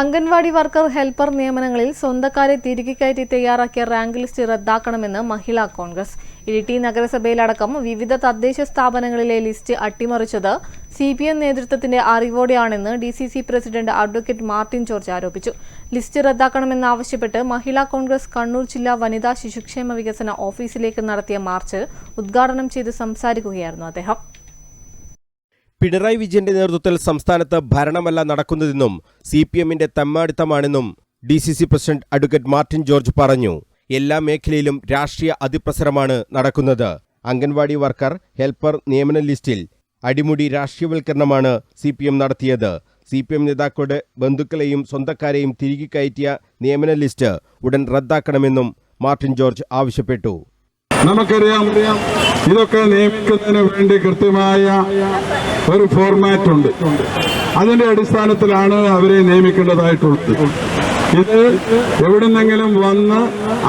Anganwadi worker helper നിയമനങ്ങളിൽ സ്വന്തക്കാരെ തിരികെ കയറ്റി തയ്യാറാക്കിയ റാങ്ക് ലിസ്റ്റ് റദ്ദാക്കണമെന്ന് മഹിളാ കോൺഗ്രസ്. ഇരിട്ടി നഗരസഭയിലടക്കം വിവിധ തദ്ദേശ സ്ഥാപനങ്ങളിലെ ലിസ്റ്റ് അട്ടിമറിച്ചത് സി പി എം നേതൃത്വത്തിന്റെ അറിവോടെയാണെന്ന് D C C president advocate Martin George ആരോപിച്ചു. ലിസ്റ്റ് റദ്ദാക്കണമെന്നാവശ്യപ്പെട്ട് മഹിളാ കോൺഗ്രസ് കണ്ണൂർ ജില്ലാ വനിതാ ശിശുക്ഷേമ വികസന ഓഫീസിലേക്ക് നടത്തിയ മാർച്ച് ഉദ്ഘാടനം ചെയ്ത് സംസാരിക്കുകയായിരുന്നു അദ്ദേഹം. പിണറായി വിജയന്റെ നേതൃത്വത്തിൽ സംസ്ഥാനത്ത് ഭരണമല്ല നടക്കുന്നതെന്നും സി പി എമ്മിന്റെ തെമ്മാടിത്തമാണെന്നും D C C president advocate Martin George പറഞ്ഞു. എല്ലാ മേഖലയിലും രാഷ്ട്രീയ അതിപ്രസരമാണ് നടക്കുന്നത്. അംഗൻവാടി വർക്കർ ഹെൽപ്പർ നിയമന ലിസ്റ്റിൽ അടിമുടി രാഷ്ട്രീയവൽക്കരണമാണ് സി പി എം നടത്തിയത്. സി പി എം നേതാക്കളുടെ ബന്ധുക്കളെയും സ്വന്തക്കാരെയും തിരികെ കയറ്റിയ നിയമന ലിസ്റ്റ് ഉടൻ റദ്ദാക്കണമെന്നും മാർട്ടിൻ ജോർജ് ആവശ്യപ്പെട്ടു. നമുക്കറിയാം ഇതൊക്കെ നിയമിക്കുന്നതിന് വേണ്ടി കൃത്യമായ ഒരു ഫോർമാറ്റ് ഉണ്ട്. അതിന്റെ അടിസ്ഥാനത്തിലാണ് അവരെ നിയമിക്കേണ്ടതായിട്ടുള്ളത് ഇത് എവിടുന്നെങ്കിലും വന്ന്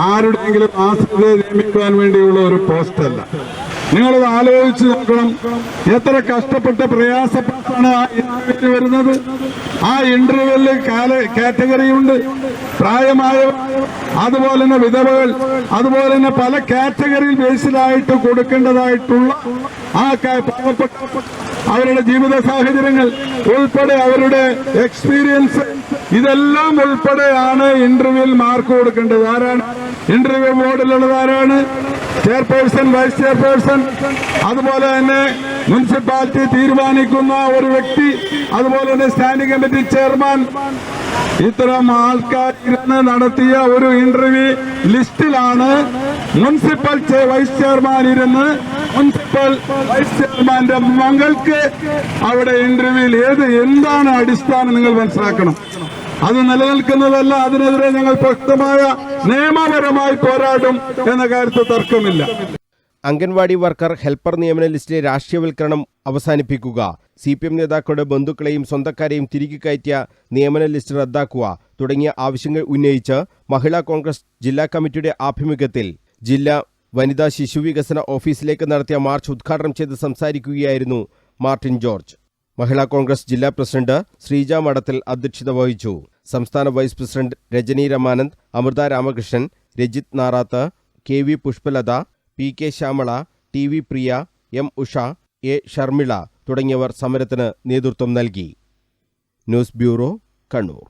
ആരുടെയെങ്കിലും ആശ്രിതരെ നിയമിക്കാൻ വേണ്ടിയുള്ള ഒരു പോസ്റ്റല്ല നിങ്ങളത് ആലോചിച്ച് നോക്കണം. എത്ര കഷ്ടപ്പെട്ട പ്രയാസപ്പെട്ടാണ് ആ ഇന്റർവ്യൂവിന് വരുന്നത്. ആ ഇന്റർവ്യൂവിൽ കാറ്റഗറി ഉണ്ട്. പ്രായമായവർ അതുപോലെ തന്നെ വിധവകൾ അതുപോലെ തന്നെ പല കാറ്റഗറിയിൽ ബേസിലായിട്ട് കൊടുക്കേണ്ടതായിട്ടുള്ള ആ പാവപ്പെട്ട അവരുടെ ജീവിത സാഹചര്യങ്ങൾ ഉൾപ്പെടെ അവരുടെ എക്സ്പീരിയൻസ് ഇതെല്ലാം ഉൾപ്പെടെയാണ് ഇന്റർവ്യൂവിൽ മാർക്ക് കൊടുക്കേണ്ടത്. ആരാണ്? ഇന്റർവ്യൂ ബോർഡിലുള്ളത് ആരാണ്? ചെയർപേഴ്സൺ വൈസ് ചെയർപേഴ്സൺ അതുപോലെ തന്നെ മുനിസിപ്പാലിറ്റി തീരുമാനിക്കുന്ന ഒരു വ്യക്തി അതുപോലെ തന്നെ സ്റ്റാൻഡിംഗ് കമ്മിറ്റി ചെയർമാൻ. ഇത്തരം ആൾക്കാർ ഇന്ന് നടത്തിയ ഒരു ഇന്റർവ്യൂ ലിസ്റ്റിലാണ് മുനിസിപ്പൽ വൈസ് ചെയർമാൻ ഇരുന്ന് മുനിസിപ്പൽ വൈസ് ചെയർമാന്റെ മകൾക്ക് അവിടെ ഇന്റർവ്യൂവിൽ ഏത് എന്താണ് അടിസ്ഥാനം നിങ്ങൾ മനസ്സിലാക്കണം. അത് നിലനിൽക്കുന്നതല്ല അതിനെതിരെ ഞങ്ങൾ വ്യക്തമായ നിയമപരമായി പോരാടും എന്ന കാര്യത്തിൽ തർക്കമില്ല. അംഗൻവാടി വർക്കർ ഹെൽപ്പർ നിയമന ലിസ്റ്റിലെ രാഷ്ട്രീയവൽക്കരണം അവസാനിപ്പിക്കുക. സി പി എം നേതാക്കളുടെ ബന്ധുക്കളെയും സ്വന്തക്കാരെയും തിരികെ കയറ്റിയ നിയമന ലിസ്റ്റ് റദ്ദാക്കുക തുടങ്ങിയ ആവശ്യങ്ങൾ ഉന്നയിച്ച് മഹിളാ കോൺഗ്രസ് ജില്ലാ കമ്മിറ്റിയുടെ ആഭിമുഖ്യത്തിൽ ജില്ലാ വനിതാ ശിശു വികസന ഓഫീസിലേക്ക് നടത്തിയ മാർച്ച് ഉദ്ഘാടനം ചെയ്ത് സംസാരിക്കുകയായിരുന്നു മാർട്ടിൻ ജോർജ്. മഹിളാ കോൺഗ്രസ് ജില്ലാ പ്രസിഡന്റ് ശ്രീജ മഠത്തിൽ അധ്യക്ഷത വഹിച്ചു. സംസ്ഥാന vice president Rajani Ramanand Amrutha Ramakrishnan Rajith Narath K V Pushpalatha P K Shyamala T V Priya M Usha A Sharmila തുടങ്ങിയവർ സമരത്തിന് നേതൃത്വം നൽകി. News bureau Kannur.